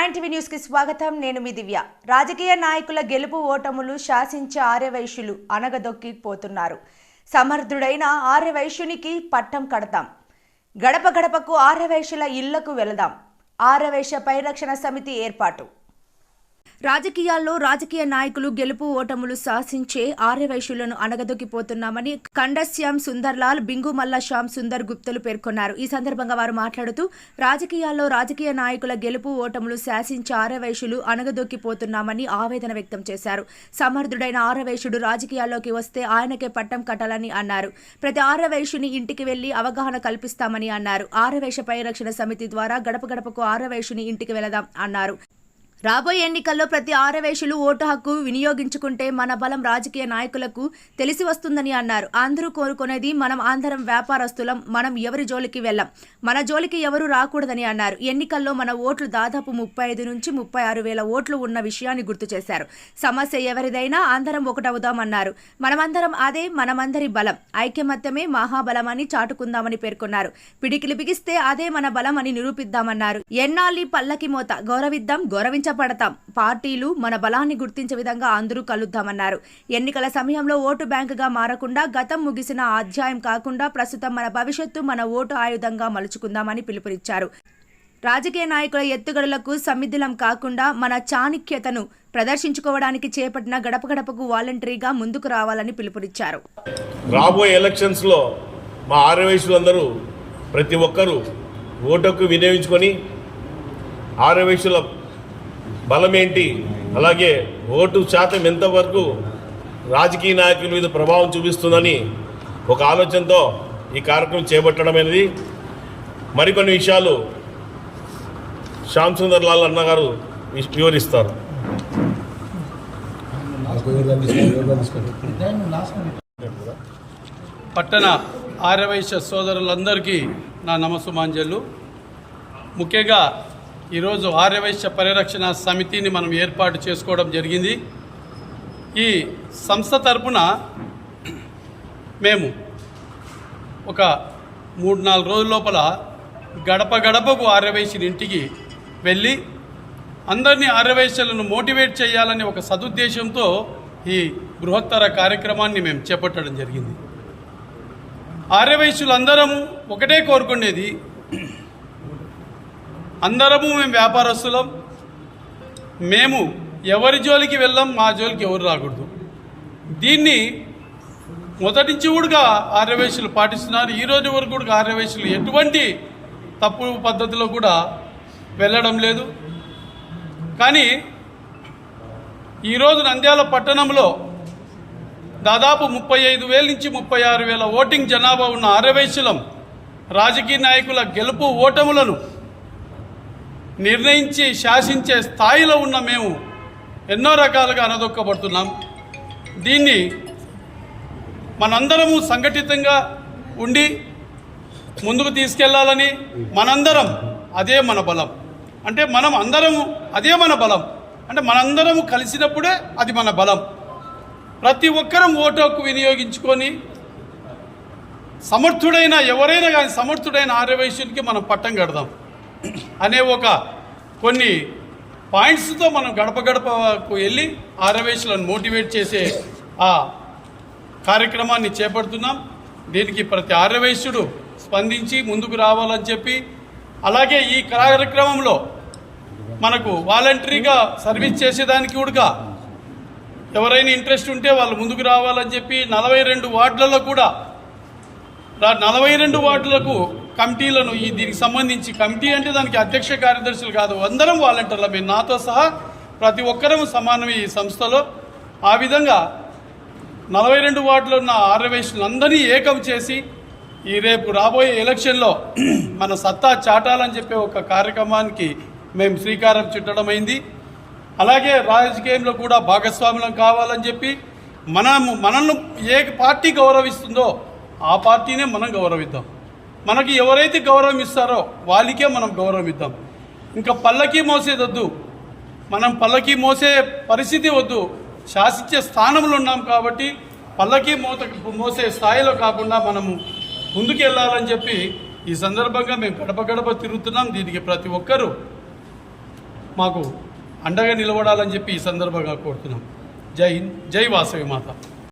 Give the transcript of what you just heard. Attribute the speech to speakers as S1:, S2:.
S1: Nine TV న్యూస్కి స్వాగతం. నేను మీ దివ్య. రాజకీయ నాయకుల గెలుపు ఓటములు శాసించే ఆర్యవైశ్యులు అనగదొక్కి పోతున్నారు. సమర్థుడైన ఆర్యవైశ్యునికి పట్టం కడతాం. గడప గడపకు ఆర్యవైశ్యుల ఇళ్ళకు వెళదాం. ఆర్యవైశ్య పరిరక్షణ సమితి ఏర్పాటు. రాజకీయాల్లో రాజకీయ నాయకులు గెలుపు ఓటములు శాసించే ఆర్యవైశ్యులను అనగదొక్కిపోతున్నామని కండశ్యామ్ సుందర్లాల్ బింగుమల్ల శ్యామ్ సుందర్ గుప్తలు పేర్కొన్నారు. ఈ సందర్భంగా వారు మాట్లాడుతూ రాజకీయాల్లో రాజకీయ నాయకుల గెలుపు ఓటములు శాసించే ఆర్యవైశ్యులు అనగదొక్కిపోతున్నామని ఆవేదన వ్యక్తం చేశారు. సమర్థుడైన ఆర్యవైశ్యుడు రాజకీయాల్లోకి వస్తే ఆయనకే పట్టం కట్టాలని అన్నారు. ప్రతి ఆర్యవైశ్యుని ఇంటికి వెళ్ళి అవగాహన కల్పిస్తామని అన్నారు. ఆర్యవైశ్య పరిరక్షణ సమితి ద్వారా గడప గడపకు ఆర్యవైశ్యుని ఇంటికి వెళదాం అన్నారు. రాబోయే ఎన్నికల్లో ప్రతి ఆరవేశులు ఓటు హక్కు వినియోగించుకుంటే మన బలం రాజకీయ నాయకులకు తెలిసి వస్తుందని అన్నారు. అందరూ కోరుకునేది మనం ఆంధ్రం వ్యాపారస్తులం మనం ఎవరి జోలికి వెళ్ళం మన జోలికి ఎవరు రాకూడదని అన్నారు. ఎన్నికల్లో మన ఓట్లు దాదాపు ముప్పై ఐదు నుంచి ముప్పై ఆరు వేల ఓట్లు ఉన్న విషయాన్ని గుర్తు చేశారు. సమస్య ఎవరిదైనా అందరం ఒకటవుదామన్నారు. మనమందరం అదే మనమందరి బలం ఐక్యమత్యమే మహాబలమని చాటుకుందామని పేర్కొన్నారు. పిడికిలి బిగిస్తే అదే మన బలం అని నిరూపిద్దామన్నారు. ఎన్నాళ్ళి పల్లకి మోత గౌరవిద్దాం గౌరవించ గౌరవించబడతాం పార్టీలు మన బలాన్ని గుర్తించే విధంగా అందరూ కలుద్దామన్నారు. ఎన్నికల సమయంలో ఓటు బ్యాంకుగా మారకుండా గతం ముగిసిన అధ్యాయం కాకుండా ప్రస్తుతం మన భవిష్యత్తు మన ఓటు ఆయుధంగా మలుచుకుందామని పిలుపునిచ్చారు. రాజకీయ నాయకుల ఎత్తుగడలకు సమ్మిధిలం కాకుండా మన చాణిక్యతను ప్రదర్శించుకోవడానికి చేపట్టిన గడప గడపకు వాలంటరీగా ముందుకు రావాలని పిలుపునిచ్చారు.
S2: రాబోయే ఎలక్షన్స్లో మా ఆరవేశులందరూ ప్రతి ఒక్కరూ ఓటుకు వినియోగించుకొని ఆరవేశుల బలమేంటి? అలాగే ఓటు శాతం ఎంతవరకు రాజకీయ నాయకుల మీద ప్రభావం చూపిస్తుందని ఒక ఆలోచనతో ఈ కార్యక్రమం చేపట్టడం అనేది మరికొన్ని విషయాలు శ్యామ్ సుందర్ లాల్ అన్నగారు వివరిస్తారు.
S3: పట్టణ ఆర్యవైశ్య సోదరులందరికీ నా నమస్సుమాంజలు. ముఖ్యంగా ఈరోజు ఆర్యవైశ్య పరిరక్షణ సమితిని మనం ఏర్పాటు చేసుకోవడం జరిగింది. ఈ సంస్థ తరపున మేము ఒక మూడు నాలుగు రోజుల లోపల గడప గడపకు ఆర్యవైశ్యుని ఇంటికి వెళ్ళి అందరినీ ఆర్యవైశ్యులను మోటివేట్ చేయాలనే ఒక సదుద్దేశంతో ఈ బృహత్తర కార్యక్రమాన్ని మేము చేపట్టడం జరిగింది. ఆర్యవైశ్యులందరము ఒకటే కోరుకునేది అందరము మేము వ్యాపారస్తులం. మేము ఎవరి జోలికి వెళ్ళాం మా జోలికి ఎవరు రాకూడదు. దీన్ని మొదటి నుంచి కూడా ఆర్యవేశులు పాటిస్తున్నారు. ఈ రోజు వరకు కూడా ఆర్యవేశులు ఎటువంటి తప్పు పద్ధతిలో కూడా వెళ్ళడం లేదు. కానీ ఈరోజు నంద్యాల పట్టణంలో దాదాపు ముప్పై ఐదు వేల నుంచి ముప్పై ఆరు వేల ఓటింగ్ జనాభా ఉన్న ఆర్యవేశులం రాజకీయ నాయకుల గెలుపు ఓటములను నిర్ణయించి శాసించే స్థాయిలో ఉన్న మేము ఎన్నో రకాలుగా అనదొక్కబడుతున్నాం. దీన్ని మనందరము సంఘటితంగా ఉండి ముందుకు తీసుకెళ్ళాలని మనందరం అదే మన బలం. అంటే మనం అందరము అదే మన బలం. అంటే మనందరము కలిసినప్పుడే అది మన బలం. ప్రతి ఒక్కరం ఓటు హక్కు వినియోగించుకొని సమర్థుడైన ఎవరైనా కానీ సమర్థుడైన ఆర్యవైశ్యునికి మనం పట్టం కడదాం. అనే ఒక కొన్ని పాయింట్స్తో మనం గడప గడపకు వెళ్ళి ఆర్యవైశ్యులను మోటివేట్ చేసే ఆ కార్యక్రమాన్ని చేపడుతున్నాం. దీనికి ప్రతి ఆరవేశుడు స్పందించి ముందుకు రావాలని చెప్పి అలాగే ఈ కార్యక్రమంలో మనకు వాలంటరీగా సర్వీస్ చేసేదానికి కూడా ఎవరైనా ఇంట్రెస్ట్ ఉంటే వాళ్ళు ముందుకు రావాలని చెప్పి నలభై రెండు వార్డులలో కూడా నలభై రెండు వార్డులకు కమిటీలను ఈ దీనికి సంబంధించి కమిటీ అంటే దానికి అధ్యక్ష కార్యదర్శులు కాదు అందరం వాలంటీర్లమే నాతో సహా ప్రతి ఒక్కరం సమానమే ఈ సంస్థలో. ఆ విధంగా నలభై రెండు వార్డులో ఉన్న ఆర్యవేషులందరినీ ఏకం చేసి ఈ రేపు రాబోయే ఎలక్షన్లో మన సత్తా చాటాలని చెప్పే ఒక కార్యక్రమానికి మేము శ్రీకారం చుట్టడం అయింది. అలాగే రాజకీయంలో కూడా భాగస్వాములం కావాలని చెప్పి మనము మనల్ని ఏ పార్టీ గౌరవిస్తుందో ఆ పార్టీనే మనం గౌరవిద్దాం. మనకి ఎవరైతే గౌరవం ఇస్తారో వాళ్ళకే మనం గౌరవం ఇద్దాం. ఇంకా పల్లకి మోసేదొద్దు మనం పల్లకి మోసే పరిస్థితి వద్దు. శాసించే స్థానంలో ఉన్నాం కాబట్టి పల్లకి మోత మోసే స్థాయిలో కాకుండా మనము ముందుకు వెళ్ళాలని చెప్పి ఈ సందర్భంగా మేము గడప గడప తిరుగుతున్నాం. దీనికి ప్రతి ఒక్కరూ మాకు అండగా నిలబడాలని చెప్పి ఈ సందర్భంగా కోరుతున్నాం. జై హింద్ జై వాసవి మాత.